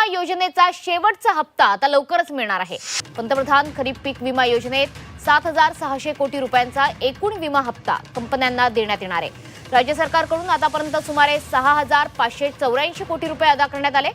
विमा योजनेचा शेवटचा हप्ता आता लवकरच मिळणार आहे. पंतप्रधान खरीप पीक विमा योजनेत सात हजार सहाशे कोटी रुपयांचा एकूण विमा हप्ता कंपन्यांना देण्यात येणार आहे. राज्य सरकारकडून आतापर्यंत सुमारे सहा हजार पाचशे चौऱ्याऐंशी कोटी रुपये अदा करण्यात आले.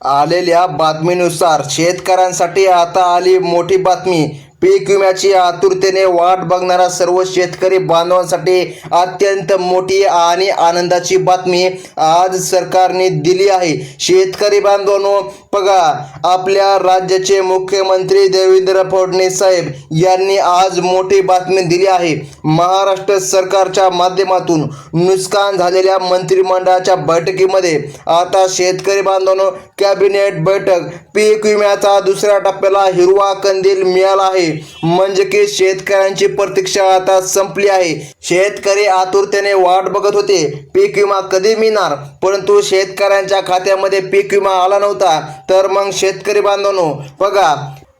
आलेल्या बातमीनुसार शेतकऱ्यांसाठी आता आली मोठी बातमी. पीक विम्याची आतुरतेने वाट बघणाऱ्या सर्व शेतकरी बांधवांसाठी अत्यंत मोठी आणि आनंदाची बातमी आज सरकारने दिली आहे. शेतकरी बांधवांनो बघा आपल्या राज्याचे मुख्यमंत्री देवेंद्र फडणवीस साहेब यांनी आज मोठी बातमी दिली आहे. महाराष्ट्र सरकारच्या माध्यमातून नुकसान झालेल्या मंत्रिमंडळाच्या बैठकीमध्ये आता शेतकरी बांधवांनो कॅबिनेट बैठक पीक विम्याचा दुसऱ्या टप्प्याला हिरवा कंदील मिळाला आहे. म्हणजे की शेतकऱ्यांची प्रतीक्षा आता संपली आहे. शेतकरी आतुरतेने वाट बघत होते. पीक विमा कधी मिळणार? परंतु शेतकऱ्यांच्या खात्यामध्ये पीक विमा आला नव्हता. तर मग शेतकरी बांधवांनो बघा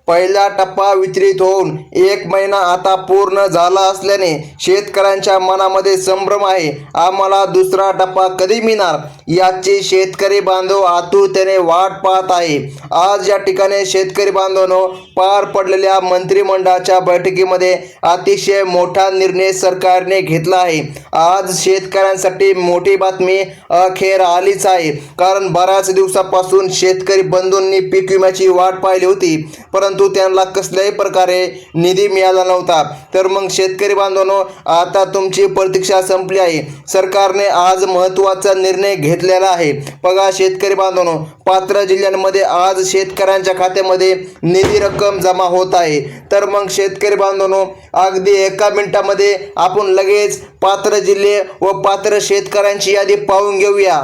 पहिला टप्पा वितरित होऊन एक महिना आता पूर्ण झाला असल्याने शेतकऱ्यांच्या मनामध्ये संभ्रम आहे. आम्हाला दुसरा टप्पा कधी मिळणार? याची शेतकरी बांधव आतुरतेने वाट पाहत आहे. आज या ठिकाणी शेतकरी बांधवांनो पार पडलेल्या मंत्रिमंडळाच्या बैठकीमध्ये अतिशय मोठा निर्णय सरकारने घेतला आहे. आज शेतकऱ्यांसाठी मोठी बातमी अखेर आलीच आहे. कारण बऱ्याच दिवसापासून शेतकरी बंधूंनी पीक विम्याची वाट पाहिली होती. परंतु परंतु त्यांना कसल्याही प्रकारे निधी मिळाला नव्हता. तर मग शेतकरी बांधवांनो आता तुमची प्रतीक्षा संपली आहे. सरकारने आज महत्त्वाचा निर्णय घेतलेला आहे. बघा शेतकरी बांधवांनो पात्र जिल्ह्यांमध्ये आज शेतकऱ्यांच्या खात्यामध्ये निधी रक्कम जमा होत आहे. तर मग शेतकरी बांधवांनो अगदी एका मिनिटामध्ये आपण लगेच पात्र जिल्हे व पात्र शेतकऱ्यांची यादी पाहून घेऊया.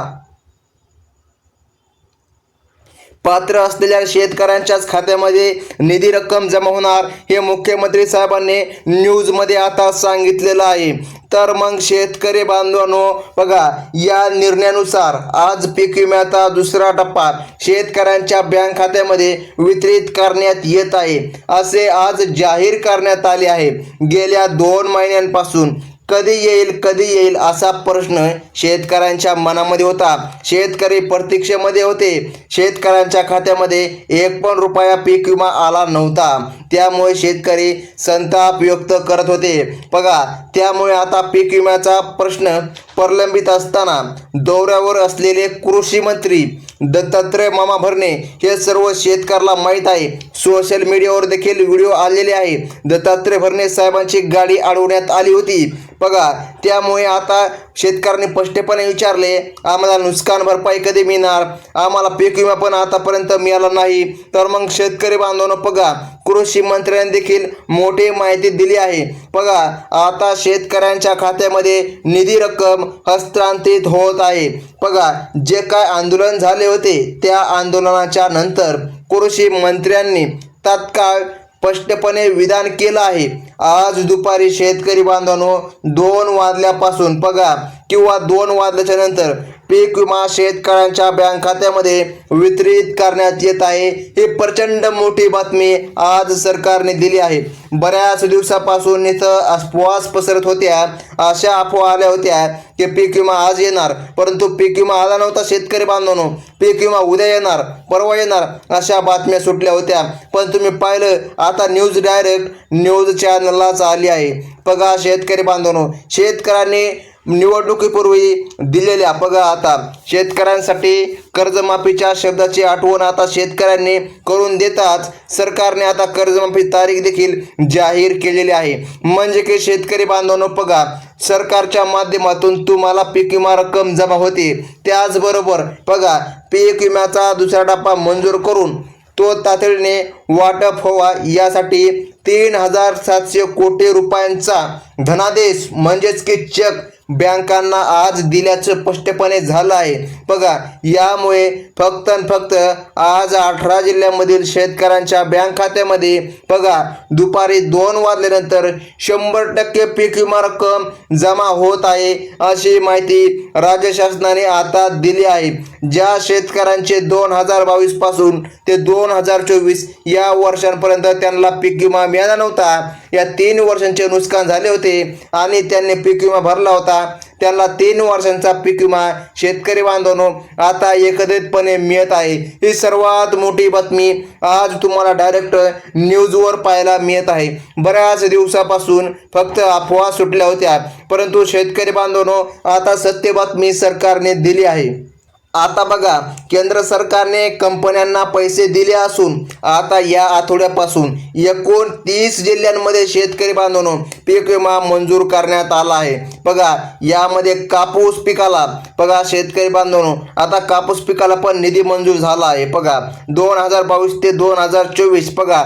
पात्र असलेल्या शेतकऱ्यांच्याच खात्यामध्ये निधी रक्कम जमा होणार हे मुख्यमंत्री साहेबांनी न्यूजमध्ये आता सांगितलेलं आहे. तर मग शेतकरी बांधवांनो बघा या निर्णयानुसार आज पीक विम्याचा दुसरा टप्पा शेतकऱ्यांच्या बँक खात्यामध्ये वितरित करण्यात येत आहे. असे आज जाहीर करण्यात आले आहे. गेल्या दोन महिन्यांपासून कधी येईल कधी येईल असा प्रश्न शेतकऱ्यांच्या मनामध्ये होता. शेतकरी प्रतीक्षेमध्ये होते. शेतकऱ्यांच्या खात्यामध्ये एक पण रुपया पीक विमा आला नव्हता. त्यामुळे शेतकरी संताप व्यक्त करत होते. बघा त्यामुळे आता पीक विम्याचा प्रश्न प्रलंबित असताना दौऱ्यावर असलेले कृषी मंत्री दत्तात्रय मामा भरणे हे सर्व शेतकऱ्याला माहीत आहे. सोशल मीडियावर देखील व्हिडिओ आलेले आहे. दत्तात्रय भरणे साहेबांची गाडी अडवण्यात आली होती. बघा त्यामुळे आता शेतकऱ्यांनी स्पष्टपणे विचारले आम्हाला नुकसान भरपाई कधी मिळणार? आम्हाला पीक विमा पण आतापर्यंत मिळाला नाही. तर मग शेतकरी बांधवांनो बघा कृषी मंत्र्यांनी देखील मोठी माहिती दिली आहे. बघा आता शेतकऱ्यांच्या खात्यामध्ये निधी रक्कम हस्तांतरित होत आहे. बघा जे काय आंदोलन झाले होते त्या आंदोलनाच्या नंतर कृषी मंत्र्यांनी तात्काळ स्पष्टपणे विधान केलं आहे. आज दुपारी शेतकरी बांधवांनो दोन वाजल्यापासून बघा किंवा दोन वाजल्याच्या नंतर पीक विमा शेतकऱ्यांच्या बँक खात्यामध्ये वितरित करण्यात येत आहे. ही प्रचंड मोठी बातमी आज सरकारने दिली आहे. बऱ्याच दिवसापासून इथं अफवास पसरत होत्या अशा अफवा आल्या होत्या की पीक विमा आज येणार परंतु पीक विमा आला नव्हता शेतकरी बांधवांनो. पीक विमा उद्या येणार परवा येणार अशा बातम्या सुटल्या होत्या. पण तुम्ही पाहिलं आता न्यूज डायरेक्ट न्यूज चॅनल चॅनललाच आली आहे. बघा शेतकरी बांधवनो शेतकऱ्यांनी निवडणुकीपूर्वी दिलेल्या बघा आता शेतकऱ्यांसाठी कर्जमाफीच्या शब्दाची आठवण आता शेतकऱ्यांनी करून देताच सरकारने आता कर्जमाफी तारीख देखील जाहीर केलेली आहे. म्हणजे की शेतकरी बांधवांनो बघा सरकारच्या माध्यमातून तुम्हाला पीक विमा रक्कम जमा होते. त्याचबरोबर बघा पीक विम्याचा दुसरा टप्पा मंजूर करून तो तातडीने वाटप व्हावा. यासाठी तीन हजार सातशे कोटी रुपयांचा धनादेश म्हणजेच की चेक बँकांना आज दिल्याचं स्पष्टपणे झालं आहे. बघा यामुळे फक्त फक्त आज अठरा जिल्ह्यामधील शेतकऱ्यांच्या बँक खात्यामध्ये बघा दुपारी दोन वाजल्यानंतर शंभर टक्के पीक विमा रक्कम जमा होत आहे अशी माहिती राज्य शासनाने आता दिली आहे. ज्या शेतकऱ्यांचे दोन हजार बावीसपासून ते दोन हजार चोवीस या या वर्षांपर्यंत त्यांना पीक विमा मिळाला नव्हता. या तीन वर्षांचे नुकसान झाले होते आणि त्यांनी पीक विमा भरला होता. त्यांना तीन वर्षांचा पीक विमा शेतकरी बांधवनो आता एकत्रितपणे मिळत आहे. ही सर्वात मोठी बातमी आज तुम्हाला डायरेक्ट न्यूजवर पाहायला मिळत आहे. बऱ्याच दिवसापासून फक्त अफवा सुटल्या होत्या. परंतु शेतकरी बांधवनो आता सत्य बातमी सरकारने दिली आहे. आता बघा केंद्र सरकारने कंपन्यांना पैसे दिले असून आता या आठवड्यापासून एकोणतीस जिल्ह्यांमध्ये शेतकरी बांधवांनो पीक विमा मंजूर करण्यात आला आहे. बघा यामध्ये कापूस पिकाला बघा शेतकरी बांधवांनो आता कापूस पिकाला पण निधी मंजूर झाला आहे. बघा दोन हजार बावीस ते दोन हजार चोवीस बघा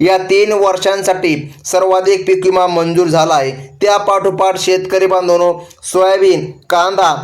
या तीन वर्षांसाठी सर्वाधिक पीक विमा मंजूर झाला आहे त्या पाठोपाठ शेतकरी बांधवांनो सोयाबीन कांदा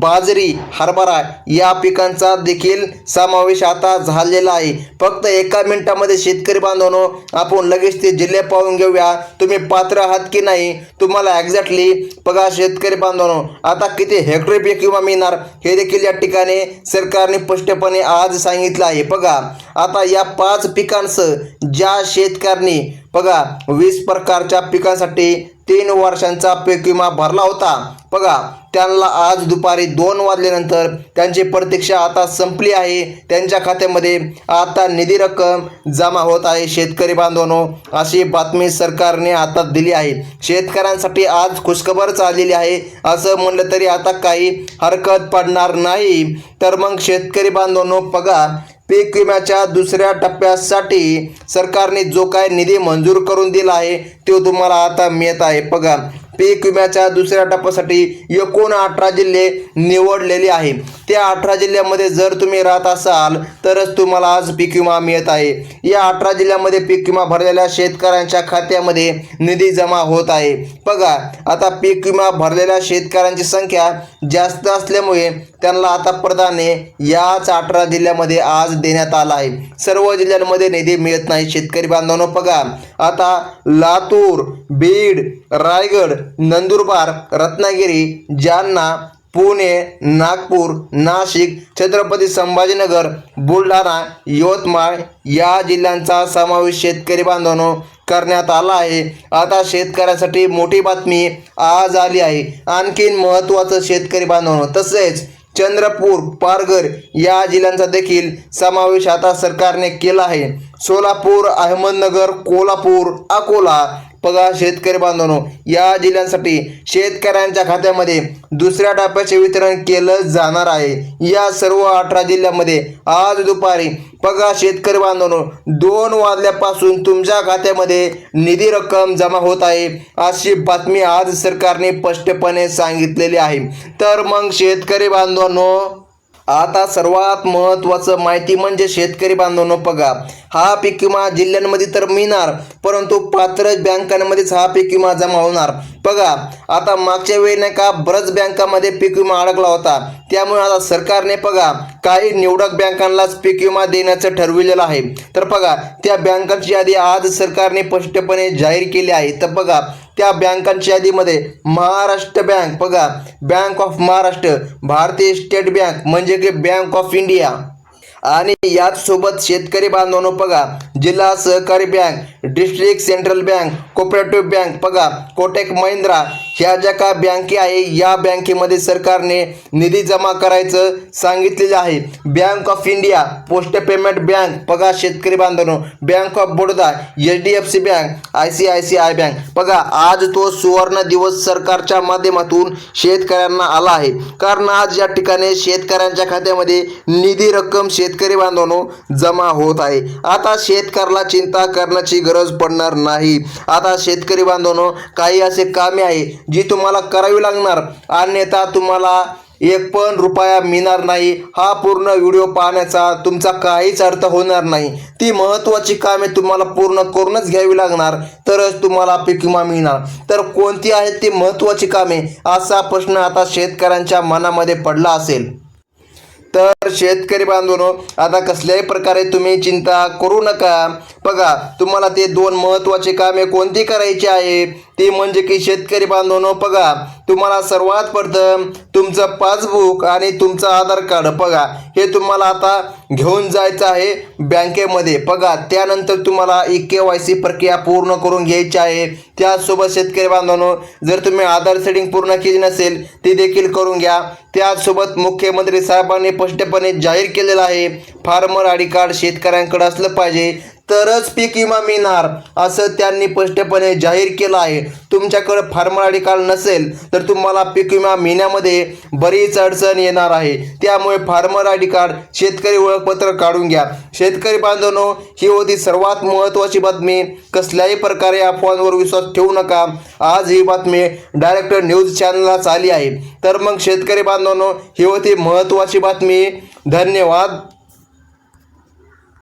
बाजरी हरभरा या पिकांचा देखील समावेश आता झालेला आहे. फक्त एका मिनिटामध्ये शेतकरी बांधवांनो आपण लगेच ते जिल्हे पाहून घेऊया. तुम्ही पात्र आहात की नाही तुम्हाला एक्झॅक्टली बघा शेतकरी बांधवांनो आता किती हेक्टर पीक विमा मिळणार हे देखील या ठिकाणी सरकारने स्पष्टपणे आज सांगितलं आहे. बघा आता या पाच पिकांसह ज्या शे शेतकऱ्यांनी बघा वीस प्रकारच्या पिकांसाठी तीन वर्षांचा पीक विमा भरला होता. बघा त्यांना आज दुपारी दोन वाजल्यानंतर त्यांची प्रतीक्षा आता संपली आहे. त्यांच्या खात्यामध्ये आता निधी रक्कम जमा होत आहे. शेतकरी बांधवांनो अशी बातमी सरकारने आता दिली आहे. शेतकऱ्यांसाठी आज खुशखबर चाललेली आहे. असं म्हणलं तरी आता काही हरकत पडणार नाही. तर मग शेतकरी बांधवांनो बघा पीक विम्याच्या दुसऱ्या टप्प्यासाठी सरकारने जो काय निधी मंजूर करून दिला आहे तो तुम्हाला आता मिळत आहे. बघा पीक विम्याच्या दुसऱ्या टप्प्यासाठी एकूण अठरा जिल्हे निवडलेले आहे. त्या अठरा जिल्ह्यामध्ये जर तुम्ही राहत असाल तरच तुम्हाला आज पीक विमा मिळत आहे. या अठरा जिल्ह्यामध्ये पीक विमा भरलेल्या शेतकऱ्यांच्या खात्यामध्ये निधी जमा होत आहे. बघा आता पीक विमा भरलेल्या शेतकऱ्यांची संख्या जास्त असल्यामुळे त्यांना आता प्रधाने याच अठरा जिल्ह्यामध्ये आज देण्यात आला आहे. सर्व जिल्ह्यांमध्ये निधी मिळत नाही. शेतकरी बांधवांनो बघा आता लातूर बीड रायगड नंदुरबार रत्नागिरी जालना पुणे नागपूर नाशिक छत्रपती संभाजीनगर बुलढाणा यवतमाळ या जिल्ह्यांचा समावेश शेतकरी बांधवांनो करण्यात आला आहे. आता शेतकऱ्यासाठी मोठी बातमी आज आली आहे. आणखीन महत्त्वाचं शेतकरी बांधवांनो तसेच चंद्रपूर पारघर या जिल्ह्यांचा देखील समावेश आता सरकारने केला आहे. सोलापूर अहमदनगर कोल्हापूर अकोला बघा शेतकरी बांधवांनो या जिल्ह्यांसाठी शेतकऱ्यांच्या खात्यामध्ये दुसऱ्या टप्प्याचे वितरण केलं जाणार आहे. या सर्व अठरा जिल्ह्यामध्ये आज दुपारी बघा शेतकरी बांधवांनो दोन वाजल्यापासून तुमच्या खात्यामध्ये निधी रक्कम जमा होत आहे अशी बातमी आज सरकारने स्पष्टपणे सांगितलेली आहे. तर मग शेतकरी बांधवांनो आता सर्वात महत्त्वाचं माहिती म्हणजे शेतकरी बांधवांनो बघा. हा पीक विमा जिल्ह्यांमध्ये तर मिळणार परंतु पात्र बँकांमध्येच हा पीक विमा जमा होणार. बघा आता मागच्या वेळी नाही का बरंच बँकामध्ये पीक विमा अडकला होता. त्यामुळे आता सरकारने बघा काही निवडक बँकांनाच पीक विमा देण्याचं ठरविलेलं आहे. तर बघा त्या बँकांची यादी आज सरकारने स्पष्टपणे जाहीर केली आहे. तर बघा त्या बँकांच्या यादीमध्ये महाराष्ट्र बँक बघा bank of Maharashtra Bharatiya state bank म्हणजे की बँक ऑफ इंडिया. आणि याच सोबत शेतकरी बांधवांनो बघा जिल्हा सहकारी bank district central bank cooperative bank बघा कोटेक महिंद्रा ह्या ज्या का बँके आहे या बँकेमध्ये सरकारने निधी जमा करायचं सांगितलेलं आहे. Bank of India post payment bank बघा शेतकरी बांधवांनो bank of Baroda H D F C bank I C I C I bank बघा आज तो सुवर्ण दिवस सरकारच्या माध्यमातून शेतकऱ्यांना आला आहे. कारण आज या ठिकाणी शेतकऱ्यांच्या खात्यामध्ये निधी रक्कम शेतकरी बांधवांनो जमा होत आहे. आता शेतकऱ्याला चिंता करण्याची गरज पडणार नाही. आता शेतकरी बांधवांनो काही असे कामे आहे जी तुम्हाला करावी लागणार अन्यथा तुम्हाला एक पण रुपया मिळणार नाही हा पूर्ण व्हिडिओ पाहण्याचा तुमचा काहीच अर्थ होणार नाही. ती महत्त्वाची कामे तुम्हाला पूर्ण करूनच घ्यावी लागणार तरच तुम्हाला पीक विमा मिळणार. तर कोणती आहेत ती महत्त्वाची कामे? असा प्रश्न आता शेतकऱ्यांच्या मनामध्ये पडला असेल. तर शेतकरी बांधून आता कसल्याही प्रकारे तुम्ही चिंता करू नका. बघा तुम्हाला ते दोन महत्त्वाचे कामे कोणती करायची आहे? ती म्हणजे की शेतकरी बांधवांनो बघा तुम्हाला सर्वात प्रथम तुमचं पासबुक आणि तुमचं आधार कार्ड बघा. हे तुम्हाला आता घेऊन जायचं आहे बँकेमध्ये. बघा त्यानंतर तुम्हाला ई के वाय सी प्रक्रिया पूर्ण करून घ्यायची आहे. त्याचसोबत शेतकरी बांधवांनो जर तुम्ही आधार सेटिंग पूर्ण केली नसेल ती देखील करून घ्या. त्याचसोबत मुख्यमंत्री साहेबांनी स्पष्टपणे जाहीर केलेलं आहे फार्मर आय डी कार्ड शेतकऱ्यांकडे असलं पाहिजे. तरच पीक विमा मिळणार असं त्यांनी स्पष्टपणे जाहीर केलं आहे. तुमच्याकडे फार्मर आय कार्ड नसेल तर तुम्हाला पीक विमा मिळण्यामध्ये बरीच अडचण येणार आहे. त्यामुळे फार्मर आय डी कार्ड शेतकरी ओळखपत्र काढून घ्या. शेतकरी बांधवनो ही होती सर्वात महत्त्वाची बातमी. कसल्याही प्रकारे अफवांवर विश्वास ठेवू नका. आज ही बातमी डायरेक्ट न्यूज चॅनललाच आली आहे. तर मग शेतकरी बांधवांनो ही होती महत्त्वाची बातमी. धन्यवाद.